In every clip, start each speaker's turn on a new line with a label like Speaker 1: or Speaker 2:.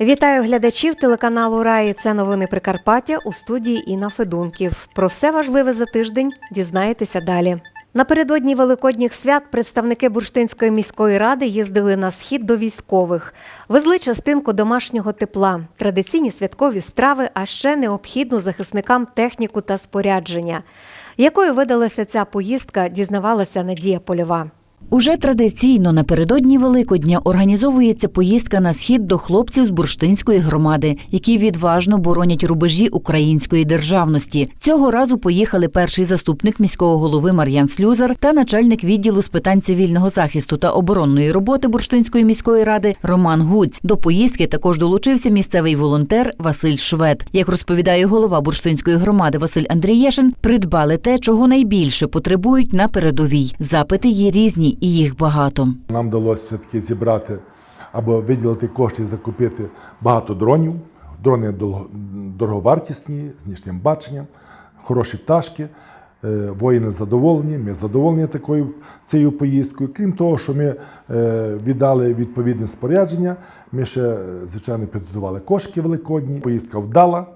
Speaker 1: Вітаю глядачів телеканалу Раї. Це новини Прикарпаття у студії Інна Федунків. Про все важливе за тиждень дізнаєтеся далі. Напередодні великодніх свят представники Бурштинської міської ради їздили на схід до військових, везли частинку домашнього тепла, традиційні святкові страви, а ще необхідну захисникам техніку та спорядження. Якою видалася ця поїздка, дізнавалася Надія Польова.
Speaker 2: Уже традиційно напередодні Великодня організовується поїздка на схід до хлопців з бурштинської громади, які відважно боронять рубежі української державності. Цього разу поїхали перший заступник міського голови Мар'ян Слюзар та начальник відділу з питань цивільного захисту та оборонної роботи Бурштинської міської ради Роман Гуць. До поїздки також долучився місцевий волонтер Василь Швед. Як розповідає голова бурштинської громади Василь Андрієшин, придбали те, чого найбільше потребують на передовій. Запити є різні і їх багато.
Speaker 3: Нам вдалося все-таки зібрати або виділити кошти закупити багато дронів. Дрони дороговартісні, з нічним баченням, хороші пташки. Е, Воїни задоволені, ми задоволені такою цією поїздкою. Крім того, що ми е, віддали відповідне спорядження, ми ще, е, звичайно, підготували кошки великодні. Поїздка вдала.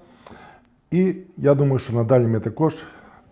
Speaker 3: І я думаю, що надалі ми також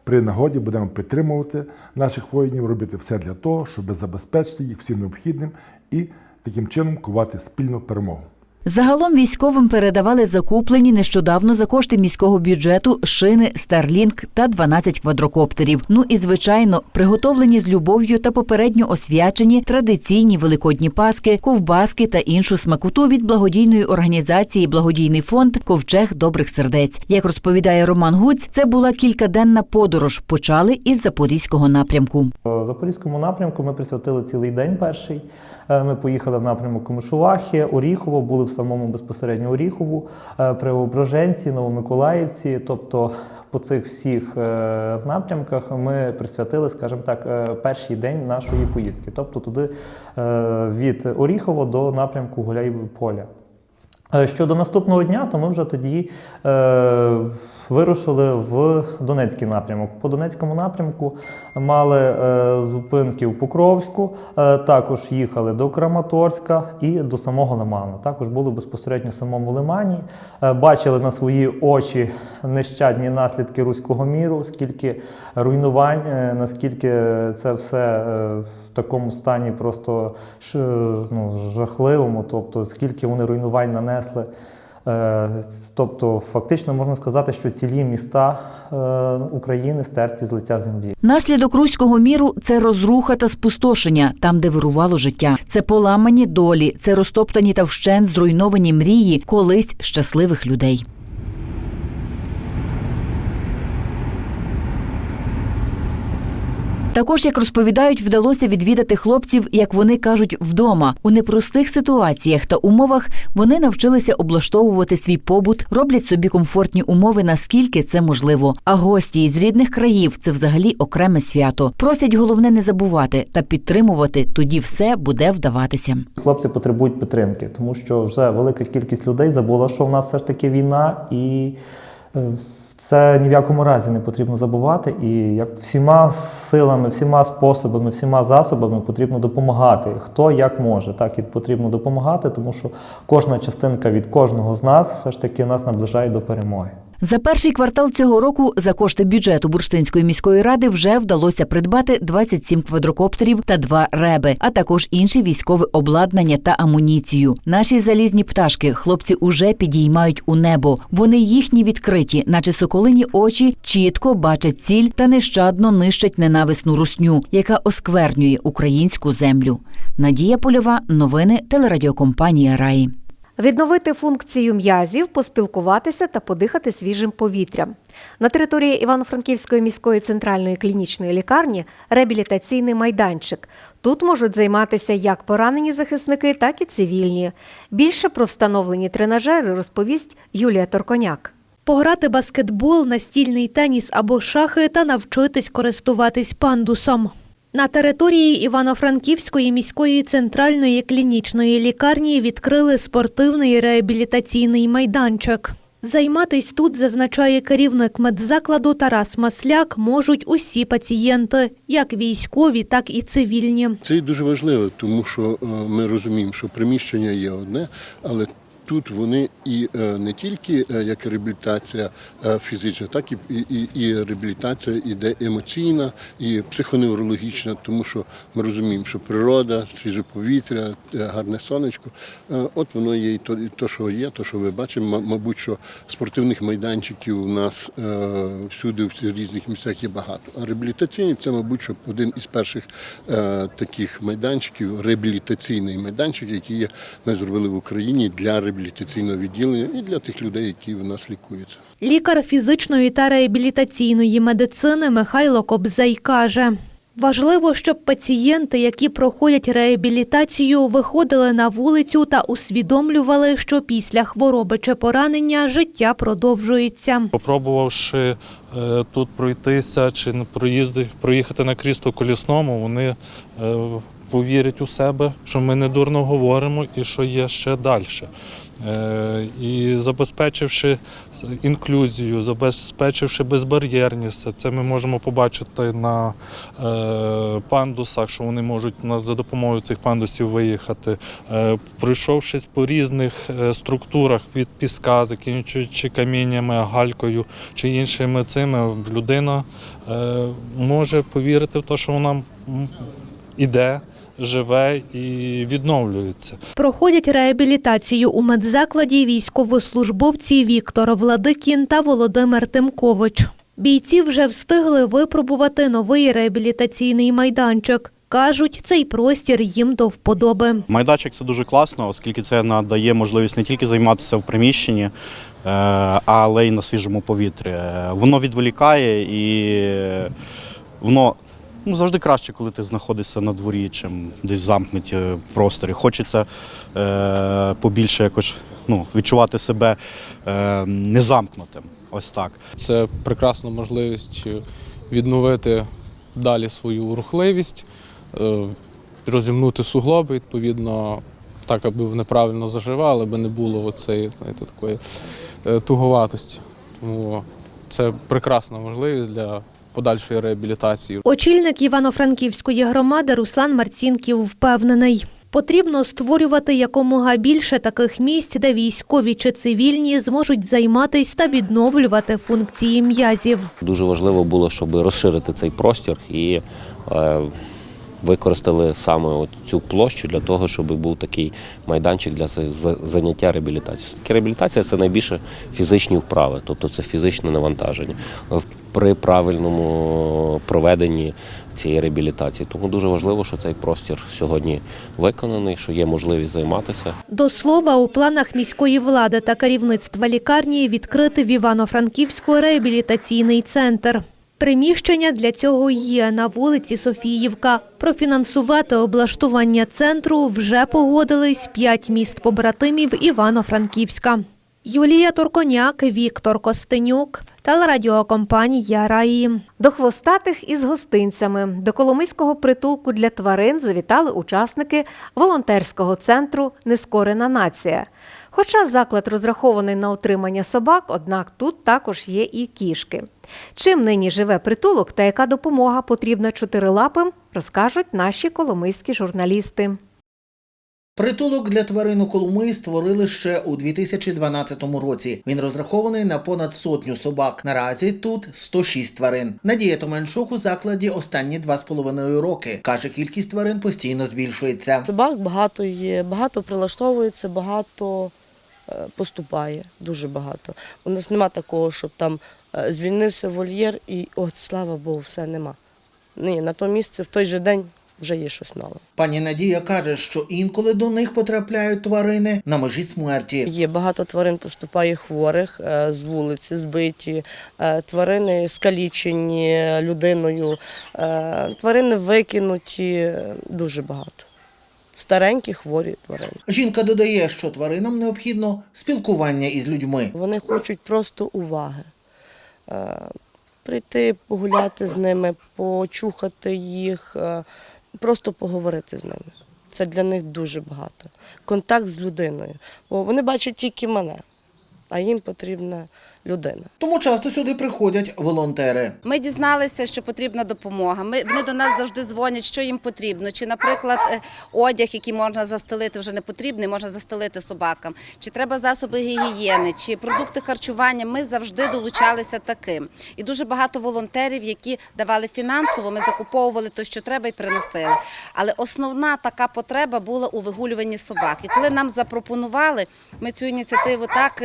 Speaker 3: при нагоді будемо підтримувати наших воїнів, робити все для того, щоб забезпечити їх всім необхідним і таким чином кувати спільну перемогу.
Speaker 2: Загалом військовим передавали закуплені нещодавно за кошти міського бюджету шини Starlink та 12 квадрокоптерів. Ну і звичайно, приготовлені з любов'ю та попередньо освячені традиційні великодні паски, ковбаски та іншу смакоту від благодійної організації Благодійний фонд Ковчег добрих сердець. Як розповідає Роман Гуць, це була кількаденна подорож. Почали із запорізького напрямку.
Speaker 4: Запорізькому напрямку ми присвятили цілий день перший. Е, Ми поїхали в напрямок Комишувахи, Оріхово, були в самому безпосередньо Оріхову, е, Преображенці, Новомиколаївці. Тобто по цих всіх е, напрямках ми присвятили, скажімо так, перший день нашої поїздки. Тобто туди від Оріхова до напрямку Гуляєве поля. Е, Щодо наступного дня, то ми вже тоді вирушили в Донецький напрямок. По Донецькому напрямку мали е, зупинки в Покровську, е, також їхали до Краматорська і до самого Лиману. Також були безпосередньо в самому Лимані. Е, бачили на свої очі нещадні наслідки руського міру, скільки руйнувань, е, наскільки це все е, в такому стані просто ш- ну, жахливому, тобто скільки вони руйнувань нанесли. Е, Тобто, фактично можна сказати, що цілі міста е, України стерті з лиця землі.
Speaker 2: Наслідок руського міру це розруха та спустошення, там, де вирувало життя. Це поламані долі, це розтоптані та вщент зруйновані мрії колись щасливих людей. Також, як розповідають, вдалося відвідати хлопців, як вони кажуть, вдома. У непростих ситуаціях та умовах вони навчилися облаштовувати свій побут, роблять собі комфортні умови, наскільки це можливо. А гості із рідних країв це взагалі окреме свято. Просять головне не забувати та підтримувати. Тоді все буде вдаватися.
Speaker 4: Хлопці потребують підтримки, тому що вже велика кількість людей забула, що в нас все ж таки війна, і е, це ні в якому разі не потрібно забувати. І як всіма силами, всіма способами, всіма засобами потрібно допомагати. Хто як може, так і потрібно допомагати, тому що кожна частинка від кожного з нас все ж таки нас наближає до перемоги.
Speaker 2: За перший квартал цього року за кошти бюджету Бурштинської міської ради вже вдалося придбати 27 квадрокоптерів та два реби, а також інше військове обладнання та амуніцію. Наші залізні пташки хлопці уже підіймають у небо. Вони їхні відкриті, наче соколині очі, чітко бачать ціль та нещадно нищать ненависну русню, яка осквернює українську землю. Надія Польова, новини телерадіокомпанія Раї.
Speaker 1: Відновити функцію м'язів, поспілкуватися та подихати свіжим повітрям. На території Івано-Франківської міської центральної клінічної лікарні реабілітаційний майданчик. Тут можуть займатися як поранені захисники, так і цивільні. Більше про встановлені тренажери розповість Юлія Торконяк.
Speaker 5: Пограти баскетбол, настільний теніс або шахи та навчитись користуватись пандусом. На території Івано-Франківської міської центральної клінічної лікарні відкрили спортивний реабілітаційний майданчик. Займатись тут, зазначає керівник медзакладу Тарас Масляк, можуть усі пацієнти, як військові, так і цивільні.
Speaker 6: Це дуже важливо, тому що е, ми розуміємо, що приміщення є одне, але тут вони і е, не тільки е, як реабілітація е, фізична, так і, і, і реабілітація іде емоційна і психоневрологічна, тому що ми розуміємо, що природа, свіже повітря, гарне сонечко, от воно є і то, і то, що є, то, що ви бачимо, мабуть, що спортивних майданчиків у нас всюди, в різних місцях є багато. А реабілітаційні це, мабуть, що один із перших таких майданчиків, реабілітаційний майданчик, який ми зробили в Україні для реабілітаційного відділення і для тих людей, які в нас лікуються.
Speaker 5: Лікар фізичної та реабілітаційної медицини Михайло Кобзай каже. Важливо, щоб пацієнти, які проходять реабілітацію, виходили на вулицю та усвідомлювали, що після хвороби чи поранення життя продовжується.
Speaker 7: Попробувавши е, тут пройтися чи на проїзди, проїхати на крісту колісному, вони е, повірять у себе, що ми не дурно говоримо і що є ще далі. Е, і забезпечивши інклюзію, забезпечивши безбар'єрність, це ми можемо побачити на е, пандусах, що вони можуть на- за допомогою цих пандусів виїхати. Е, пройшовшись по різних структурах від піска, закінчуючи каміннями, галькою чи іншими цими, людина може повірити в те, що вона іде, живе і відновлюється.
Speaker 5: Проходять реабілітацію у медзакладі військовослужбовці Віктор Владикін та Володимир Тимкович. Бійці вже встигли випробувати новий реабілітаційний майданчик. Кажуть, цей простір їм до вподоби.
Speaker 8: Майданчик це дуже класно, оскільки це надає можливість не тільки займатися в приміщенні, е, але й на свіжому повітрі. Е, Воно відволікає і воно ну, завжди краще, коли ти знаходишся на дворі, чим десь замкнуті просторі. Хочеться е, побільше якось ну, відчувати себе е, незамкнутим. Ось так.
Speaker 9: Це прекрасна можливість відновити далі свою рухливість, е, розімнути суглоби, відповідно, так, аби вони правильно заживали, аби не було оцеї, знаєте, такої е, туговатості. Тому це прекрасна можливість для подальшої реабілітації.
Speaker 5: Очільник Івано-Франківської громади Руслан Марцінків впевнений. Потрібно створювати якомога більше таких місць, де військові чи цивільні зможуть займатися та відновлювати функції м'язів.
Speaker 10: Дуже важливо було, щоб розширити цей простір і е, використали саме цю площу для того, щоб був такий майданчик для за- за- заняття реабілітацією. Таке реабілітація це найбільше фізичні вправи, тобто це фізичне навантаження при правильному проведенні цієї реабілітації. Тому дуже важливо, що цей простір сьогодні виконаний, що є можливість займатися.
Speaker 5: До слова, у планах міської влади та керівництва лікарні відкрити в Івано-Франківську реабілітаційний центр. Приміщення для цього є на вулиці Софіївка. Профінансувати облаштування центру вже погодились п'ять міст побратимів Івано-Франківська. Юлія Турконяк, Віктор Костенюк, телерадіокомпанія Раї.
Speaker 1: До хвостатих із гостинцями до Коломийського притулку для тварин завітали учасники волонтерського центру Нескорена нація. Хоча заклад розрахований на утримання собак, однак тут також є і кішки. Чим нині живе притулок та яка допомога потрібна чотирилапим, розкажуть наші коломийські журналісти.
Speaker 11: Притулок для тварин у Коломиї створили ще у 2012 році. Він розрахований на понад сотню собак. Наразі тут 106 тварин. Надія Томенчук у закладі останні два з половиною роки. Каже, кількість тварин постійно збільшується.
Speaker 12: Собак багато є, багато прилаштовується, багато поступає, дуже багато. У нас нема такого, щоб там е, звільнився вольєр і от слава Богу, все нема. Ні, на то місце в той же день вже є щось нове.
Speaker 11: Пані Надія каже, що інколи до них потрапляють тварини на межі смерті.
Speaker 12: Є багато тварин поступає хворих е, з вулиці, збиті, е, тварини скалічені людиною, е, тварини викинуті, е, дуже багато. Старенькі хворі тварини.
Speaker 11: Жінка додає, що тваринам необхідно спілкування із людьми.
Speaker 12: Вони хочуть просто уваги. Е, прийти, погуляти з ними, почухати їх, е, просто поговорити з ними. Це для них дуже багато. Контакт з людиною. Бо вони бачать тільки мене, а їм потрібна людина.
Speaker 11: Тому часто сюди приходять волонтери.
Speaker 13: Ми дізналися, що потрібна допомога. Ми вони до нас завжди дзвонять, що їм потрібно. Чи, наприклад, е, одяг, який можна застелити, вже не потрібний, можна застелити собакам, чи треба засоби гігієни, чи продукти харчування. Ми завжди долучалися таким. І дуже багато волонтерів, які давали фінансово, ми закуповували те, що треба, і приносили. Але основна така потреба була у вигулюванні собак. І коли нам запропонували, ми цю ініціативу так.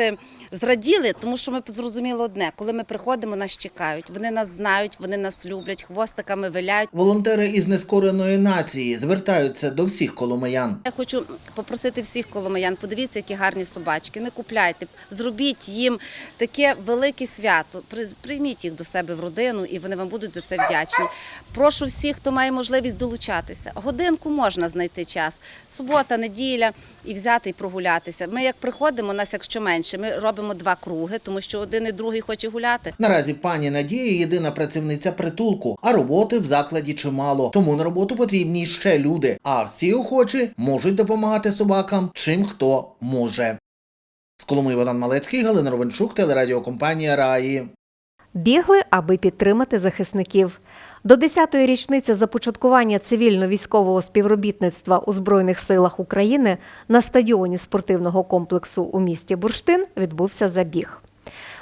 Speaker 13: Зраділи, тому що ми зрозуміли одне, коли ми приходимо, нас чекають. Вони нас знають, вони нас люблять, хвостиками виляють.
Speaker 11: Волонтери із нескореної нації звертаються до всіх коломиян.
Speaker 13: Я хочу попросити всіх коломиян, подивіться, які гарні собачки. Не купляйте, зробіть їм таке велике свято. При- Прийміть їх до себе в родину, і вони вам будуть за це вдячні. Прошу всіх, хто має можливість долучатися. Годинку можна знайти час. Субота, неділя і взяти і прогулятися. Ми як приходимо, нас якщо менше, ми робимо два круги, тому що один і другий хоче гуляти.
Speaker 11: Наразі пані Надія єдина працівниця притулку, а роботи в закладі чимало. Тому на роботу потрібні ще люди. А всі охочі можуть допомагати собакам, чим хто може. З Коломиї Богдан Малецький, Галина Ровенчук, телерадіокомпанія Раї.
Speaker 1: Бігли, аби підтримати захисників. До 10-ї річниці започаткування цивільно-військового співробітництва у Збройних силах України на стадіоні спортивного комплексу у місті Бурштин відбувся забіг.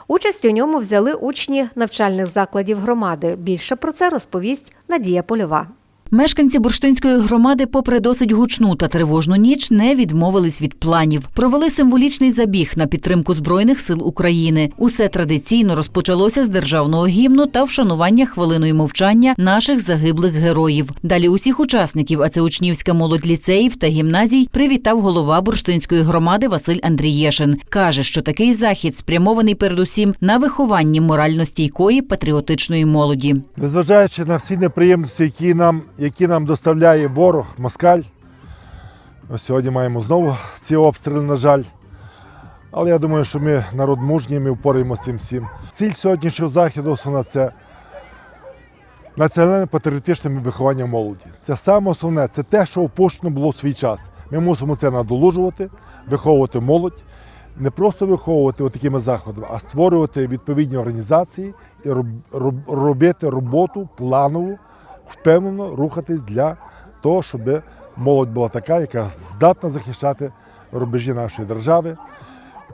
Speaker 1: Участь у ньому взяли учні навчальних закладів громади. Більше про це розповість Надія Польова.
Speaker 2: Мешканці бурштинської громади, попри досить гучну та тривожну ніч, не відмовились від планів. Провели символічний забіг на підтримку збройних сил України. Усе традиційно розпочалося з державного гімну та вшанування хвилиною мовчання наших загиблих героїв. Далі усіх учасників, а це учнівська молодь ліцеїв та гімназій, привітав голова бурштинської громади Василь Андрієшин. каже, що такий захід спрямований передусім на вихованні морально стійкої патріотичної молоді.
Speaker 3: Незважаючи на всі неприємності, які нам, які нам доставляє ворог, москаль. Ось сьогодні маємо знову ці обстріли, на жаль. Але я думаю, що ми народ мужній, ми впораємося з цим всім. Ціль сьогоднішнього заходу основна це національне патріотичне виховання молоді. Це саме основне, це те, що опущено було в свій час. Ми мусимо це надолужувати, виховувати молодь, не просто виховувати такими заходами, а створювати відповідні організації і роб- роб- робити роботу планову, впевнено рухатись для того, щоб молодь була така, яка здатна захищати рубежі нашої держави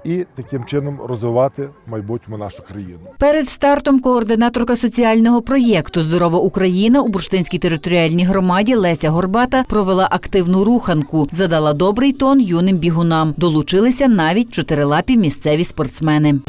Speaker 3: і таким чином розвивати майбутньому нашу країну.
Speaker 2: Перед стартом координаторка соціального проєкту Здорова Україна у Бурштинській територіальній громаді Леся Горбата провела активну руханку, задала добрий тон юним бігунам. Долучилися навіть чотирилапі місцеві спортсмени.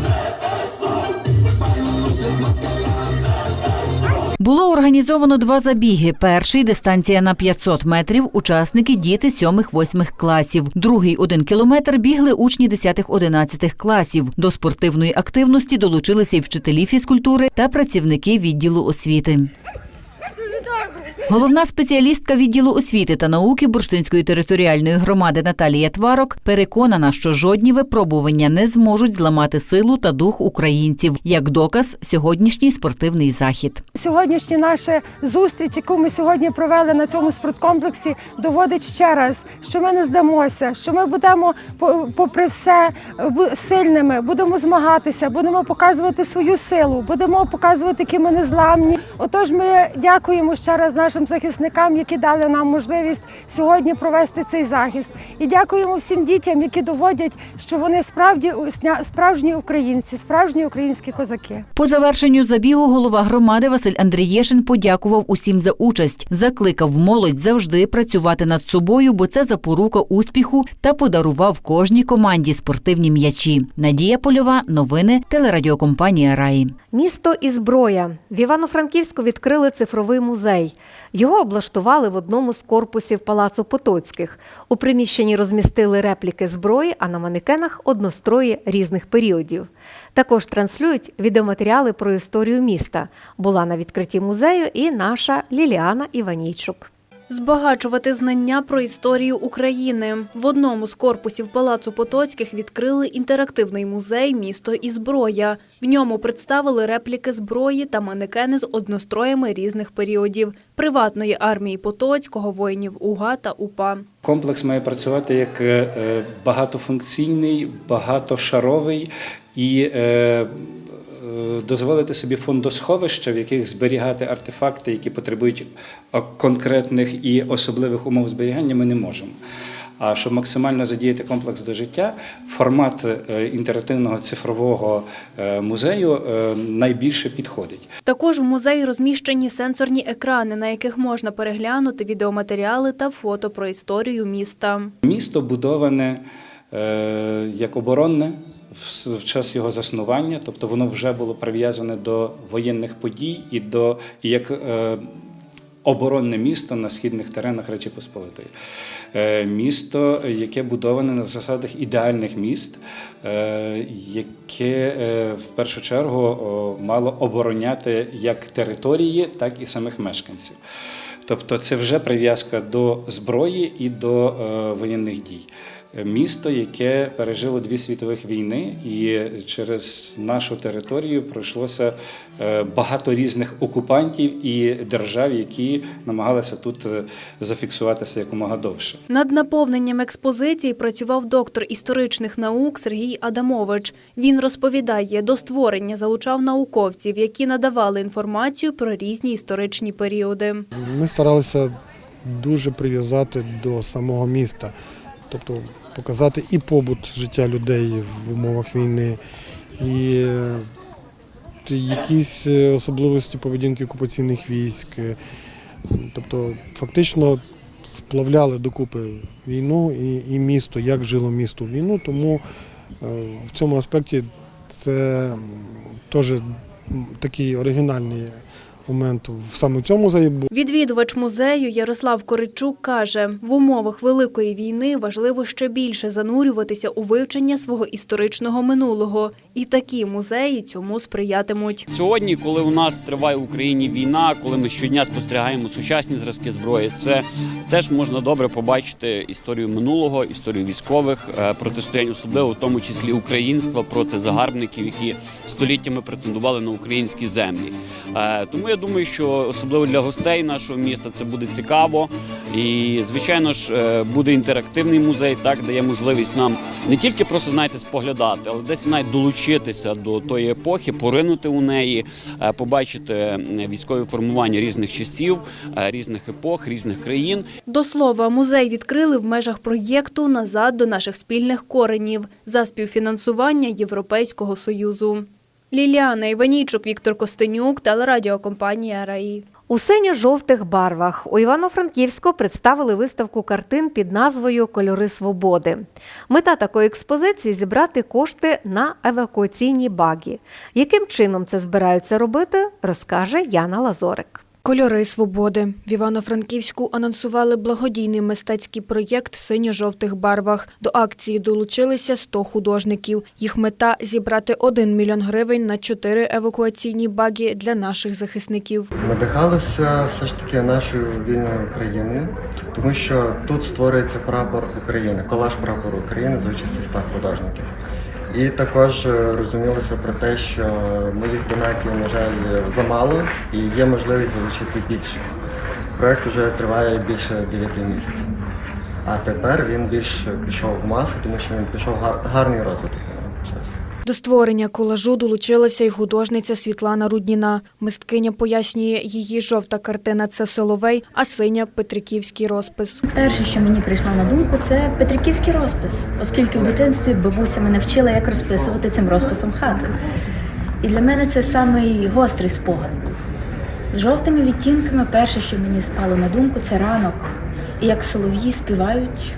Speaker 2: Було організовано два забіги. Перший дистанція на 500 метрів. Учасники діти 7-8 класів. Другий один кілометр бігли учні 10-11 класів. До спортивної активності долучилися й вчителі фізкультури та працівники відділу освіти. Головна спеціалістка відділу освіти та науки Бурштинської територіальної громади Наталія Тварок переконана, що жодні випробування не зможуть зламати силу та дух українців. Як доказ, сьогоднішній спортивний захід.
Speaker 14: Сьогоднішня наша зустріч, яку ми сьогодні провели на цьому спорткомплексі, доводить ще раз, що ми не здамося, що ми будемо по- попри все сильними, будемо змагатися, будемо показувати свою силу, будемо показувати, які ми незламні. Отож, ми дякуємо ще раз нашим захисникам, які дали нам можливість сьогодні провести цей захист. І дякуємо всім дітям, які доводять, що вони справді справжні українці, справжні українські козаки.
Speaker 2: По завершенню забігу голова громади Василь Андрієшин подякував усім за участь, закликав молодь завжди працювати над собою, бо це запорука успіху та подарував кожній команді спортивні м'ячі. Надія Польова, новини, телерадіокомпанія Раї.
Speaker 1: Місто і зброя. В Івано-Франківську відкрили цифровий музей. Його облаштували в одному з корпусів Палацу Потоцьких. У приміщенні розмістили репліки зброї, а на манекенах однострої різних періодів. Також транслюють відеоматеріали про історію міста. Була на відкритті музею і наша Ліліана Іванійчук.
Speaker 15: Збагачувати знання про історію України. В одному з корпусів Палацу Потоцьких відкрили інтерактивний музей Місто і зброя. В ньому представили репліки зброї та манекени з одностроями різних періодів приватної армії Потоцького, воїнів УГА та УПА.
Speaker 16: Комплекс має працювати як е, багатофункційний, багатошаровий і е, дозволити собі фондосховища, в яких зберігати артефакти, які потребують е, конкретних і особливих умов зберігання, ми не можемо. А щоб максимально задіяти комплекс до життя, формат е, інтерактивного цифрового е, музею найбільше підходить.
Speaker 15: Також в музеї розміщені сенсорні екрани, на яких можна переглянути відеоматеріали та фото про історію міста.
Speaker 16: Місто будоване як оборонне в час його заснування, тобто воно вже було прив'язане до воєнних подій і до як е, оборонне місто на східних теренах Речі Посполитої. Е, Місто, яке будоване на засадах ідеальних міст, е, яке в першу чергу мало обороняти як території, так і самих мешканців. Тобто це вже прив'язка до зброї і до воєнних дій. Місто, яке пережило дві світових війни, і через нашу територію пройшлося е, багато різних окупантів і держав, які намагалися тут е, зафіксуватися якомога довше.
Speaker 15: Над наповненням експозиції працював доктор історичних наук Сергій Адамович. Він розповідає, до створення залучав науковців, які надавали інформацію про різні історичні періоди.
Speaker 17: Ми старалися дуже прив'язати до самого міста, тобто показати і побут життя людей в умовах війни, і е, якісь е, особливості поведінки окупаційних військ. Е, Тобто, фактично сплавляли докупи війну і, і місто, як жило місто в війну. Тому в цьому аспекті це теж такий оригінальний момент в саме цьому заїбу.
Speaker 15: Відвідувач музею Ярослав Коричук каже, в умовах Великої війни важливо ще більше занурюватися у вивчення свого історичного минулого. І такі музеї цьому сприятимуть.
Speaker 18: Сьогодні, коли у нас триває в Україні війна, коли ми щодня спостерігаємо сучасні зразки зброї, це теж можна добре побачити історію минулого, історію військових е, протистоянь, особливо в тому числі українства проти загарбників, які століттями претендували на українські землі. Е, Тому я думаю, що особливо для гостей нашого міста це буде цікаво. І звичайно ж е, буде інтерактивний музей, так дає можливість нам не тільки просто знаєте споглядати, але десь навіть долучитися до тої епохи, поринути у неї, е, побачити військові формування різних часів, е, різних епох, різних країн.
Speaker 15: До слова, музей відкрили в межах проєкту Назад до наших спільних коренів за співфінансування Європейського союзу. Ліліана Іванійчук, Віктор Костенюк, телерадіокомпанія РАІ.
Speaker 1: У синьо-жовтих барвах у Івано-Франківську представили виставку картин під назвою Кольори свободи. Мета такої експозиції зібрати кошти на евакуаційні баги. Яким чином це збираються робити, розкаже Яна Лазорик.
Speaker 15: Кольори свободи в Івано-Франківську анонсували благодійний мистецький проєкт в синьо-жовтих барвах. До акції долучилися 100 художників. Їх мета зібрати 1 мільйон гривень на 4 евакуаційні баги для наших захисників.
Speaker 19: Надихалися все ж таки нашою вільною Україною, тому що тут створюється прапор України, колаж прапору України за участі 100 художників. І також е, розумілося про те, що моїх донатів, на жаль, замало і є можливість залучити більше. Проект вже триває більше 9 місяців. А тепер він більш пішов в маси, тому що він пішов гар- гарний розвиток.
Speaker 15: До створення колажу долучилася й художниця Світлана Рудніна. Мисткиня пояснює, її жовта картина це Соловей, а синя Петриківський розпис.
Speaker 20: Перше, що мені прийшло на думку, це Петриківський розпис, оскільки в дитинстві бабуся мене вчила, як розписувати цим розписом хату. І для мене це самий гострий спогад. З жовтими відтінками перше, що мені спало на думку, це ранок. І як солов'ї співають.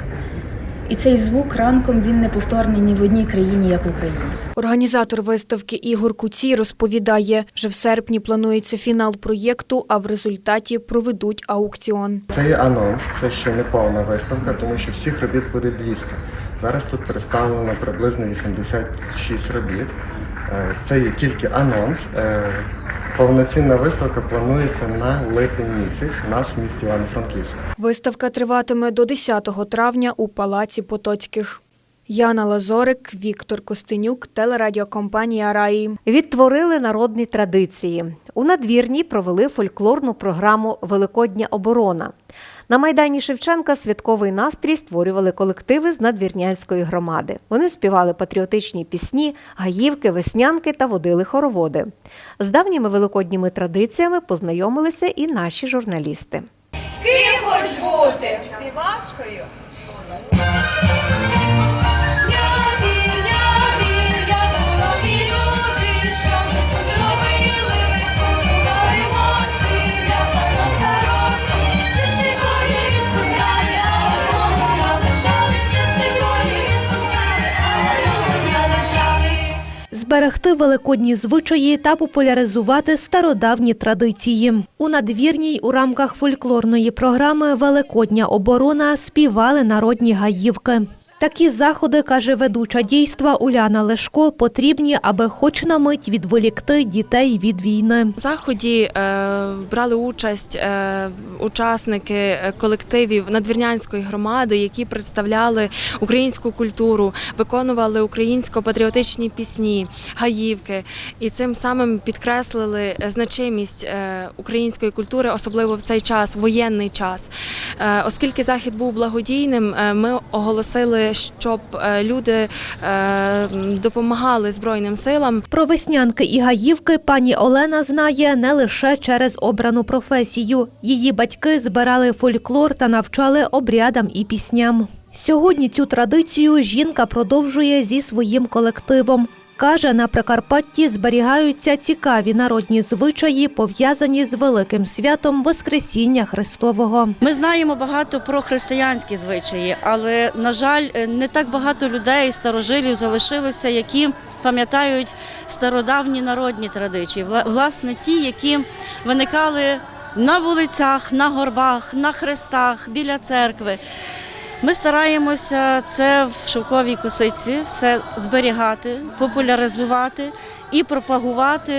Speaker 20: І цей звук ранком він не повторний ні в одній країні, як в Україні.
Speaker 15: Організатор виставки Ігор Куцій розповідає, вже в серпні планується фінал проєкту, а в результаті проведуть аукціон.
Speaker 19: Це є анонс, це ще не повна виставка, тому що всіх робіт буде 200. Зараз тут представлено приблизно 86 робіт. Е, Це є тільки анонс. Е, Повноцінна виставка планується на липень місяць у нас в місті Івано-Франківську.
Speaker 15: Виставка триватиме до 10 травня у Палаці Потоцьких. Яна Лазорик, Віктор Костенюк, телерадіокомпанія Раї.
Speaker 1: Відтворили народні традиції. У надвірній провели фольклорну програму Великодня оборона. На майдані Шевченка святковий настрій створювали колективи з надвірнянської громади. Вони співали патріотичні пісні, гаївки, веснянки та водили хороводи. З давніми великодніми традиціями познайомилися і наші журналісти.
Speaker 21: Ким хочеш бути? Співачкою.
Speaker 5: Зберегти великодні звичаї та популяризувати стародавні традиції. У надвірній у рамках фольклорної програми Великодня оборона співали народні гаївки. Такі заходи, каже ведуча дійства Уляна Лешко, потрібні, аби хоч на мить відволікти дітей від війни.
Speaker 22: В заході е, брали участь е, учасники е, колективів надвірнянської громади, які представляли українську культуру, виконували українсько-патріотичні пісні, гаївки, і цим самим підкреслили значимість е, української культури, особливо в цей час, воєнний час. Е, оскільки захід був благодійним, ми оголосили, щоб е, люди е, допомагали збройним силам.
Speaker 5: Про веснянки і гаївки пані Олена знає не лише через обрану професію. Її батьки збирали фольклор та навчали обрядам і пісням. Сьогодні цю традицію жінка продовжує зі своїм колективом. Каже, на Прикарпатті зберігаються цікаві народні звичаї, пов'язані з великим святом Воскресіння Христового.
Speaker 23: Ми знаємо багато про християнські звичаї, але на жаль, не так багато людей, старожилів залишилося, які пам'ятають стародавні народні традиції, Вла- власне, ті, які виникали на вулицях, на горбах, на хрестах, біля церкви. Ми стараємося це в шовковій косиці все зберігати, популяризувати і пропагувати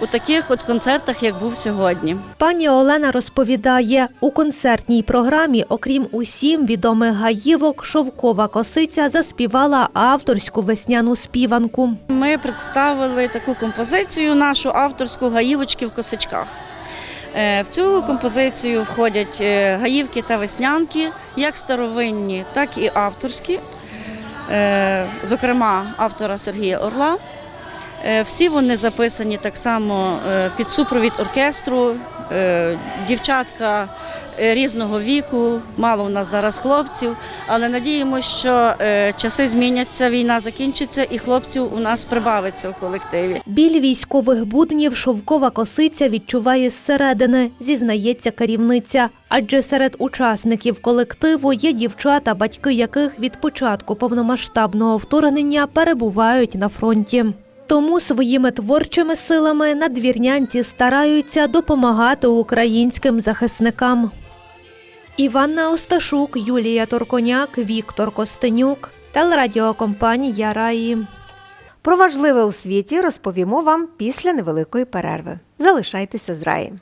Speaker 23: у таких от концертах, як був сьогодні.
Speaker 5: Пані Олена розповідає, у концертній програмі, окрім усім відомих гаївок, шовкова косиця заспівала авторську весняну співанку.
Speaker 23: Ми представили таку композицію, нашу авторську гаївочки в косичках. Е, В цю композицію входять е, гаївки та веснянки, як старовинні, так і авторські, Е, зокрема автора Сергія Орла. Е, Всі вони записані так само е, під супровід оркестру. Е, Дівчатка різного віку, мало в нас зараз хлопців, але надіємося, що часи зміняться, війна закінчиться і хлопців у нас прибавиться в колективі.
Speaker 5: Біль військових буднів шовкова косиця відчуває зсередини, зізнається керівниця. Адже серед учасників колективу є дівчата, батьки яких від початку повномасштабного вторгнення перебувають на фронті. Тому своїми творчими силами надвірнянці стараються допомагати українським захисникам. Іванна Осташук, Юлія Торконяк, Віктор Костенюк, телерадіокомпанія Раї.
Speaker 1: Про важливе у світі розповімо вам після невеликої перерви. Залишайтеся з раї.